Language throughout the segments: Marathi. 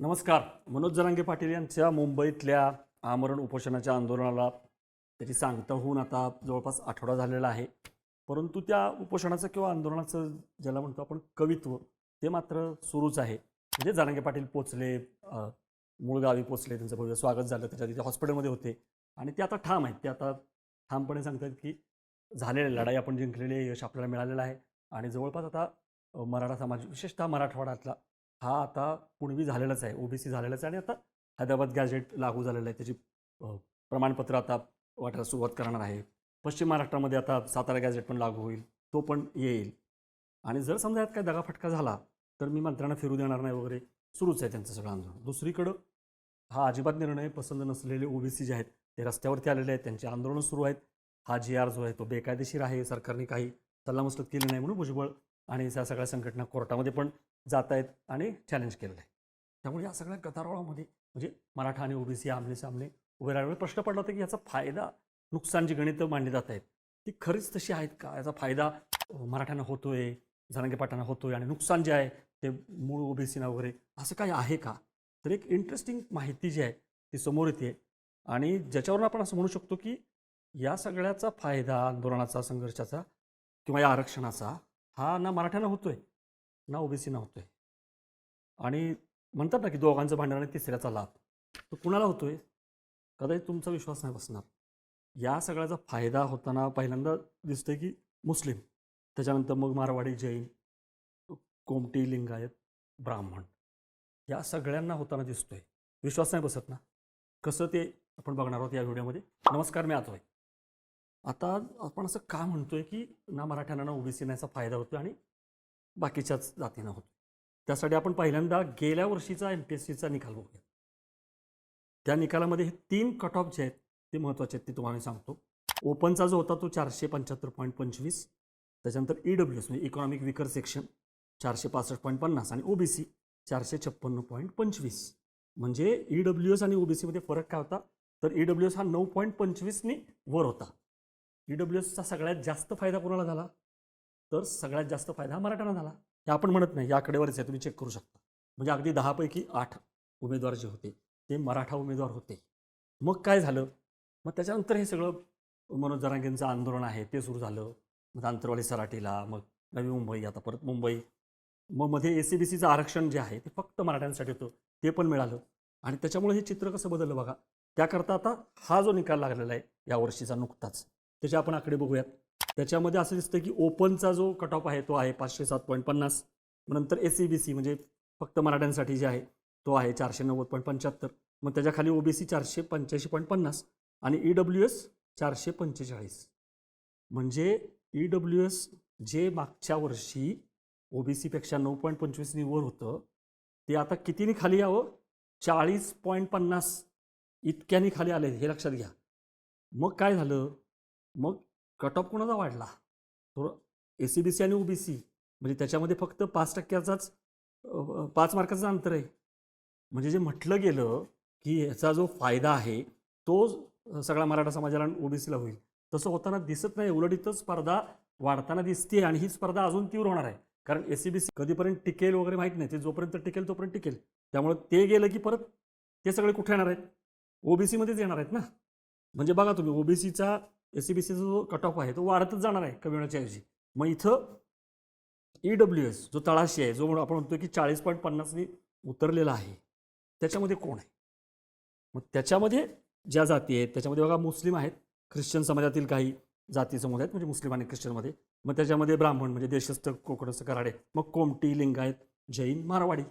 नमस्कार. मनोज जरांगे पाटील यांच्या मुंबईतल्या आमरण उपोषणाच्या आंदोलनाला त्याची सांगता होऊन आता जवळपास आठवडा झालेला आहे. परंतु त्या उपोषणाचं किंवा आंदोलनाचं ज्याला म्हणतो आपण कवित्व ते मात्र सुरूच आहे. म्हणजे जरांगे पाटील पोचले मूळ गावी पोचले त्यांचं भव्य स्वागत झालं त्याच्या तिथे हॉस्पिटलमध्ये होते. आणि ते आता ठाम आहेत. ते आता ठामपणे सांगतात की झालेली लढाई आपण जिंकलेली यश आपल्याला मिळालेलं आहे. आणि जवळपास आता मराठा समाज विशेषतः मराठवाड्यातला हा आता पुणवी झालेलाच आहे. ओबीसी झालेलाच आहे आणि आता हैदराबाद गॅजेट लागू झालेलं आहे. त्याची प्रमाणपत्र आता वाटायला सुरुवात करणार आहे. पश्चिम महाराष्ट्रामध्ये आता सातारा गॅजेट पण लागू होईल. तो पण येईल. आणि जर समजा यात काय दगाफटका झाला तर मी मंत्र्यांना फिरू देणार नाही वगैरे. सुरूच आहे त्यांचं सगळं आंदोलन. दुसरीकडं हा अजिबात निर्णय पसंत नसलेले ओबीसी जे आहेत ते रस्त्यावरती आलेले आहेत. त्यांचे आंदोलनं सुरू आहेत. हा जी आर जो आहे तो बेकायदेशीर आहे. सरकारने काही सल्लामसलत केली नाही म्हणून भुजबळ आणि त्या सगळ्या संघटना कोर्टामध्ये पण जात आहेत आणि चॅलेंज केलेलं आहे. त्यामुळे या सगळ्या गदारोळामध्ये म्हणजे मराठा आणि ओबीसी आमने सामने उभे राहिल्यामुळे प्रश्न पडला होता की याचा फायदा नुकसान जी गणितं मांडली जात आहेत ती खरीच तशी आहेत का? याचा फायदा अ, मराठ्यांना होतोय जनांगे होतो होतोय आणि नुकसान जे आहे ते मूळ ओबीसीना वगैरे असं काही आहे का? तर एक इंटरेस्टिंग माहिती जी आहे ती समोर येते. आणि ज्याच्यावरून आपण असं म्हणू शकतो की या सगळ्याचा फायदा आंदोलनाचा संघर्षाचा किंवा या आरक्षणाचा हा ना मराठ्यांना होतोय. ना ओबीसी नव्हतोय आणि म्हणतात ना की दोघांचं भांडण आणि तिसऱ्याचा लाभ. तो कुणाला होतोय? कदाचित तुमचा विश्वास नाही बसणार. या सगळ्याचा फायदा होताना पहिल्यांदा दिसतंय की मुस्लिम. त्याच्यानंतर मग मारवाडी जैन कोमटी लिंगायत ब्राह्मण. या सगळ्यांना होताना दिसतोय. विश्वास नाही बसत ना? कसं ते आपण बघणार आहोत या व्हिडिओमध्ये. नमस्कार मी आतोय. आता आपण असं का म्हणतोय की ना मराठ्यांना ना ओबीसीना याचा फायदा होतो आणि बाकीच्याच जातींना होतो त्यासाठी आपण पहिल्यांदा गेल्या वर्षीचा एम पी एस सीचा निकाल बघूया. त्या निकालामध्ये हे तीन कट ऑफ जे आहेत ते महत्त्वाचे आहेत ते तुम्हाला सांगतो. ओपनचा जो होता तो चारशे पंच्याहत्तर पॉईंट पंचवीस त्याच्यानंतर ई डब्ल्यू एस म्हणजे इकॉनॉमिक विकर सेक्शन चारशे पासष्ट पॉईंट पन्नास आणि ओबीसी चारशे छप्पन्न पॉईंट पंचवीस. म्हणजे ई डब्ल्यू एस आणि ओबीसीमध्ये फरक काय होता? तर ई डब्ल्यू एस हा नऊ पॉईंट पंचवीसनी वर होता. ई डब्ल्यू एसचा सगळ्यात जास्त फायदा कोणाला झाला? तर सगळ्यात जास्त फायदा हा मराठ्यांना झाला. हे आपण म्हणत नाही या आकडेवारीच आहे तुम्ही चेक करू शकता. म्हणजे अगदी दहापैकी आठ उमेदवार जे होते ते मराठा उमेदवार होते. मग काय झालं? मग त्याच्यानंतर हे सगळं मनोज जरांगेंचं आंदोलन आहे ते सुरू झालं. मग आंतरवाली सराटीला मग नवी मुंबई आता परत मुंबई. मग मध्ये ए सी बी सीचं आरक्षण जे आहे ते फक्त मराठ्यांसाठी होतं ते पण मिळालं. आणि त्याच्यामुळे हे चित्र कसं बदललं बघा? त्याकरता आता हा जो निकाल लागलेला आहे या वर्षीचा नुकताच. त्याचे आपण आकडे बघूयात. त्याच्यामध्ये असं दिसतं की ओपनचा जो कट ऑफ आहे तो आहे पाचशे सात पॉईंट पन्नास. नंतर ए सी बी सी म्हणजे फक्त मराठ्यांसाठी जे आहे तो आहे चारशे नव्वद पॉईंट पंच्याहत्तर. मग त्याच्याखाली ओबीसी चारशे पंच्याऐंशी पॉईंट पन्नास आणि ई डब्ल्यू एस चारशे पंचेचाळीस. म्हणजे ई डब्ल्यू एस जे मागच्या वर्षी ओबीसीपेक्षा नऊ पॉईंट पंचवीसनी वर होतं ते आता कितीनी खाली यावं? चाळीस पॉईंट पन्नास इतक्यानी खाली आले हे लक्षात घ्या. मग काय झालं? मग कट ऑफ कोणाचा वाढला? तो ए सी बी सी आणि ओ बी सी म्हणजे त्याच्यामध्ये फक्त पाच टक्क्याचाच पाच मार्काचं अंतर आहे. म्हणजे जे म्हटलं गेलं की ह्याचा जो फायदा आहे तो सगळा मराठा समाजाला ओ बी सीला होईल. तसं होताना दिसत नाही उलट इथं स्पर्धा वाढताना दिसते आणि ही स्पर्धा अजून तीव्र होणार आहे. कारण ए सी बी सी कधीपर्यंत टिकेल वगैरे माहीत नाही. ते जोपर्यंत टिकेल तोपर्यंत टिकेल. त्यामुळे ते गेलं की परत ते सगळे कुठे येणार आहेत? ओबीसीमध्येच येणार आहेत ना? म्हणजे बघा तुम्ही ओबीसीचा एस सी बी सीचा जो कट ऑफ आहे तो वाढतच जाणार आहे कमी होण्याच्या ऐवजी. मग इथं ई डब्ल्यू एस जो तळाशी आहे जो म्हणून आपण म्हणतो की चाळीस पॉईंट पन्नासनी उतरलेला आहे त्याच्यामध्ये कोण आहे? मग त्याच्यामध्ये ज्या जाती आहेत त्याच्यामध्ये बघा मुस्लिम आहेत ख्रिश्चन समाजातील काही जाती समुदाय आहेत म्हणजे मुस्लिम आणि ख्रिश्चनमध्ये. मग त्याच्यामध्ये ब्राह्मण म्हणजे देशस्थ कोकणस्थ कराडे मग कोमटी लिंगायत जैन मारवाडी.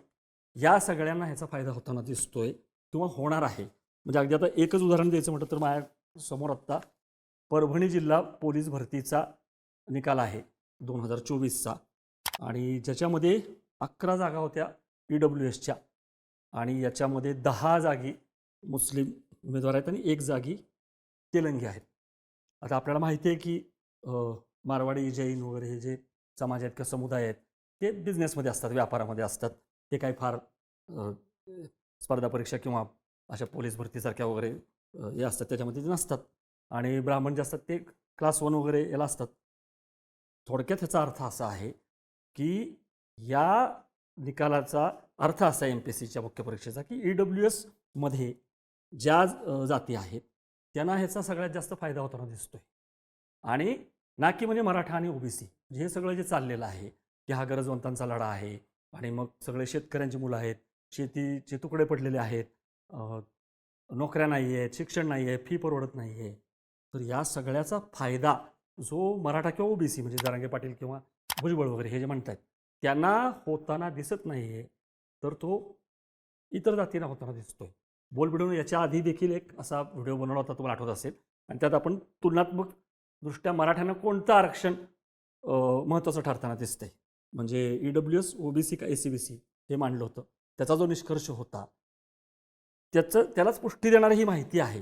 या सगळ्यांना ह्याचा फायदा होताना दिसतोय किंवा होणार आहे. म्हणजे अगदी आता एकच उदाहरण द्यायचं म्हटलं तर माझ्यासमोर आत्ता परभणी जिल्हा पोलीस भरतीचा निकाल आहे दोन हजार चोवीसचा. आणि ज्याच्यामध्ये अकरा जागा होत्या ई डब्ल्यू एसच्या. आणि याच्यामध्ये दहा जागी मुस्लिम उमेदवार आहेत आणि एक जागी तेलंगी आहेत. आता आपल्याला माहिती आहे की मारवाडी जैन वगैरे हे जे समाज आहेत किंवा समुदाय आहेत ते बिझनेसमध्ये असतात व्यापारामध्ये असतात. ते काही फार स्पर्धा परीक्षा किंवा अशा पोलीस भरतीसारख्या वगैरे हे असतात त्याच्यामध्ये ते नसतात. आणि ब्राह्मण जे असतात ते क्लास वन वगैरे याला असतात. थोडक्यात ह्याचा अर्थ असा आहे की या निकालाचा अर्थ असा आहे एम पी एस सीच्या मुख्य परीक्षेचा की ई डब्ल्यू एसमध्ये ज्या जाती आहेत त्यांना ह्याचा सगळ्यात जास्त फायदा होताना दिसतोय. आणि ना की म्हणजे मराठा आणि ओबीसी म्हणजे हे सगळं जे चाललेलं आहे की हा गरजवंतांचा लढा आहे आणि मग सगळे शेतकऱ्यांची मुलं आहेत शेतीचे तुकडे पडलेले आहेत नोकऱ्या नाही आहेत शिक्षण नाही आहे फी परवडत नाही आहे तर या सगळ्याचा फायदा जो मराठा किंवा ओबीसी म्हणजे जरांगे पाटील किंवा भुजबळ वगैरे हे जे म्हणत आहेत त्यांना होताना दिसत नाही आहे तर तो इतर जातींना होताना दिसतोय. बोलबिडून याच्या आधी देखील एक असा व्हिडिओ बनवला होता तुम्हाला आठवत असेल. आणि त्यात आपण तुलनात्मक दृष्ट्या मराठ्यांना कोणतं आरक्षण महत्त्वाचं ठरताना दिसतंय? म्हणजे ई डब्ल्यू एस ओबीसी का ए सी बी सी हे मांडलं होतं. त्याचा जो निष्कर्ष होता त्याचं त्यालाच पुष्टी देणारी ही माहिती आहे.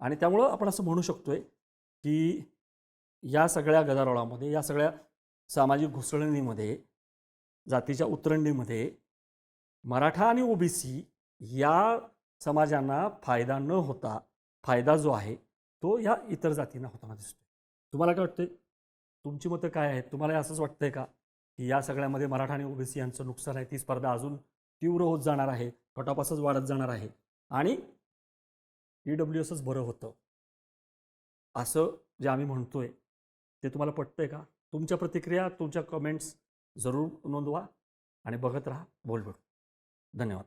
आणि त्यामुळं आपण असं म्हणू शकतोय की या सगळ्या गदारोळामध्ये या सगळ्या सामाजिक घुसळणीमध्ये जातीच्या उतरंडीमध्ये मराठा आणि ओबीसी या समाजांना फायदा न होता फायदा जो आहे तो या इतर जातींना होताना दिसतो तुम्हाला काय वाटतंय? तुमची मतं काय आहेत? तुम्हाला असंच वाटतंय का की या सगळ्यामध्ये मराठा आणि ओबीसी यांचं नुकसान आहे ती स्पर्धा अजून तीव्र होत जाणार आहे कटापासच वाढत जाणार आहे आणि ई डब्ल्यू एसच बरं होतं. असं जे आम्ही म्हणतोय ते तुम्हाला पटतंय का? तुमच्या प्रतिक्रिया तुमच्या कमेंट्स जरूर नोंदवा आणि बघत राहा. बोल धन्यवाद.